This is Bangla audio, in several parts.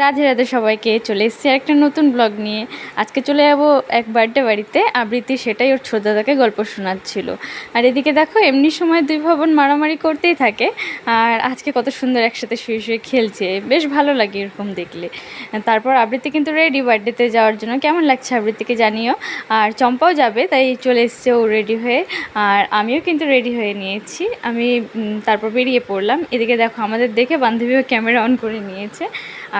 রাধে রাধে সবাইকে চলে এসেছি একটা নতুন ব্লগ নিয়ে। আজকে চলে যাব এক বার্থডে বাড়িতে। আবৃত্তি সেটাই ওর ছোট দাদাকে গল্প শোনাচ্ছিল। আর এদিকে দেখো, এমনি সময় দুই ভবন মারামারি করতেই থাকে। আর আজকে কত সুন্দর একসাথে শুয়ে শুয়ে খেলছে। বেশ ভালো লাগে এরকম দেখলে। তারপর আবৃত্তি কিন্তু রেডি বার্থডেতে যাওয়ার জন্য। কেমন লাগছে আবৃত্তিকে জানিও। আর চম্পাও যাবে, তাই চলে এসছে ও রেডি হয়ে। আর আমিও কিন্তু রেডি হয়ে নিয়েছি। আমি তারপর বেরিয়ে পড়লাম। এদিকে দেখো, আমাদের দেখে বান্ধবীও ক্যামেরা অন করে নিয়েছে।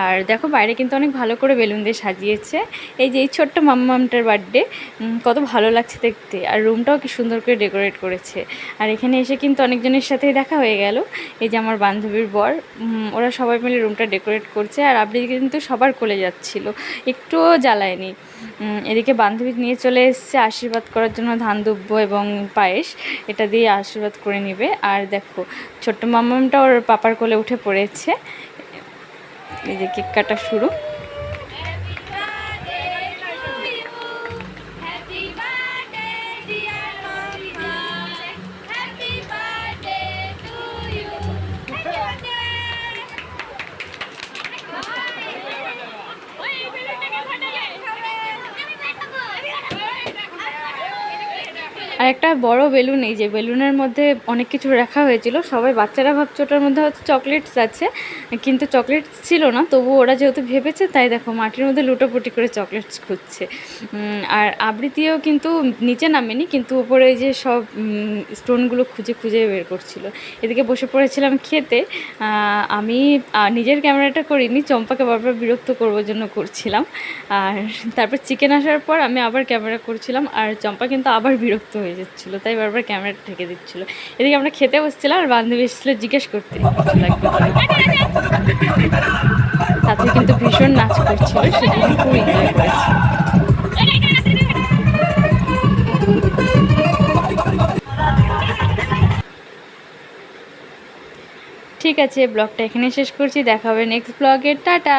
আর দেখো বাইরে কিন্তু অনেক ভালো করে বেলুন দিয়ে সাজিয়েছে। এই যে এই ছোট্ট মাম্মামটার বার্থডে কত ভালো লাগছে দেখতে। আর রুমটাও কি সুন্দর করে ডেকোরেট করেছে। আর এখানে এসে কিন্তু অনেকজনের সাথেই দেখা হয়ে গেল। এই যে আমার বান্ধবীর বর ওরা সবাই মিলে রুমটা ডেকোরেট করছে। আর আপনি কিন্তু সবার কোলে যাচ্ছিল, একটুও জ্বালায়নি। এদিকে বান্ধবী নিয়ে চলে এসেছে আশীর্বাদ করার জন্য ধান দুব্য এবং পায়েস। এটা দিয়ে আশীর্বাদ করে নেবে। আর দেখো, ছোট্ট মাম্মামটা ওর পাপার কোলে উঠে পড়েছে। এই যে কেক কাটা শুরু। আর একটা বড় বেলুন, এই যে বেলুনের মধ্যে অনেক কিছু রাখা হয়েছিল। সবাই বাচ্চারা ভাবছে ওটার মধ্যে হয়তো চকলেটস আছে, কিন্তু চকলেটস ছিল না। তবু ওরা যেহেতু ভেবেছে, তাই দেখো মাটির মধ্যে লুটোপুটি করে চকলেটস খুঁজছে। আর আবৃত্তিও কিন্তু নিচে নামেনি, কিন্তু উপরে যে সব স্টোনগুলো খুঁজে খুঁজে বের করছিল। এদিকে বসে পড়েছিলাম খেতে। আমি নিজের ক্যামেরাটা করিনি, চম্পাকে বারবার বিরক্ত করবার জন্য করছিলাম। আর তারপর চিকেন আসার পর আমি আবার ক্যামেরা করছিলাম, আর চম্পা কিন্তু আবার বিরক্ত হয়ে যাচ্ছিল, তাই বারবার ক্যামেরা ঠেকে দিচ্ছিল। এদিকে আমরা খেতে বসছিলাম, আর বান্ধবী এসেছিল জিজ্ঞেস করতে। তাতে কিন্তু ভীষণ নাচ করছিল, সেদিন খুব এনজয় ঠিক আছে, ব্লগটা এখানে শেষ করছি, দেখা হবে নেক্সট ব্লগে টাটা!